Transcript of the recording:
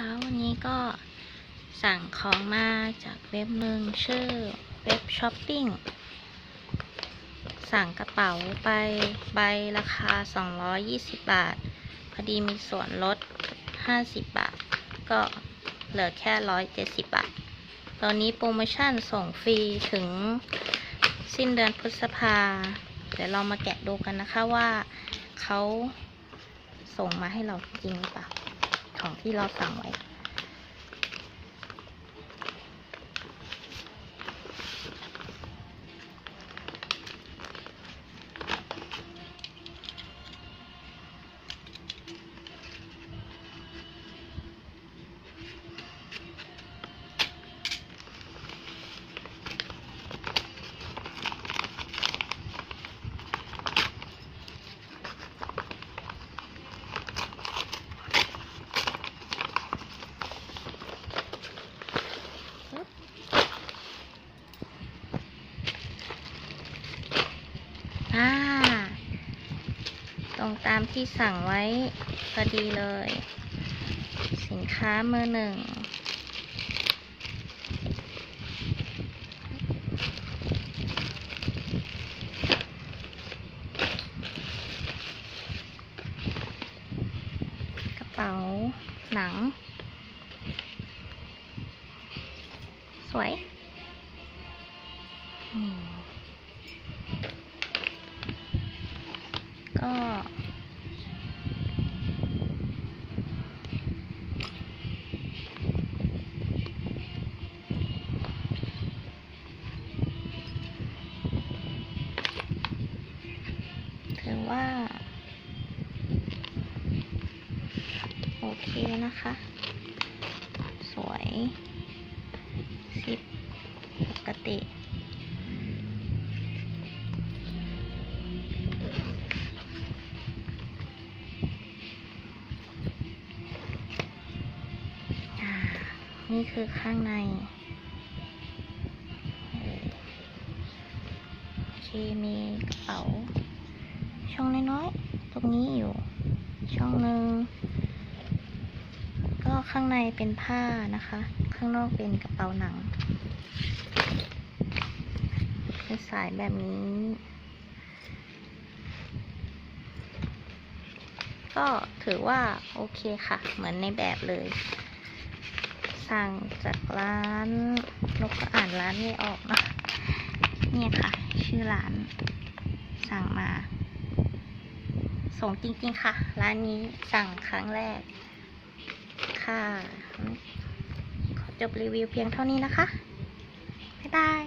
คะ วันนี้ก็สั่งของมาจากเว็บหนึ่งชื่อเว็บช้อปปิ้ง สั่งกระเป๋าไปใบราคา 220 บาท พอดีมีส่วนลด 50 บาท ก็เหลือแค่ 170 บาท ตอนนี้โปรโมชั่นส่งฟรีถึงสิ้นเดือนพฤษภา เดี๋ยวเรามาแกะดูกันนะคะว่าเขาส่งมาให้เราจริงหรือเปล่า ของที่เราสั่งไว้ รงตามที่สั่งไว้พอดีเลย สินค้ามือหนึ่ง กระเป๋าหนัง สวยอื ก็ ถือว่า โอเคนะคะ สวย นี่คือข้างในเออโอเคมีกระเป๋า ช่องน้อยๆ ตรงนี้อยู่ ช่องหนึ่ง ก็ข้างในเป็นผ้านะคะ ข้างนอกเป็นกระเป๋าหนังเป็นสายแบบนี้ ก็ถือว่าโอเคค่ะ เหมือนในแบบเลย สั่งจากร้านนกก็อ่านร้านไม่ออกนะเนี่ยค่ะ ชื่อร้าน สั่งมา ส่งจริงๆค่ะ ร้านนี้สั่งครั้งแรก ค่ะ ขอจบรีวิวเพียงเท่านี้นะคะ บ๊ายบาย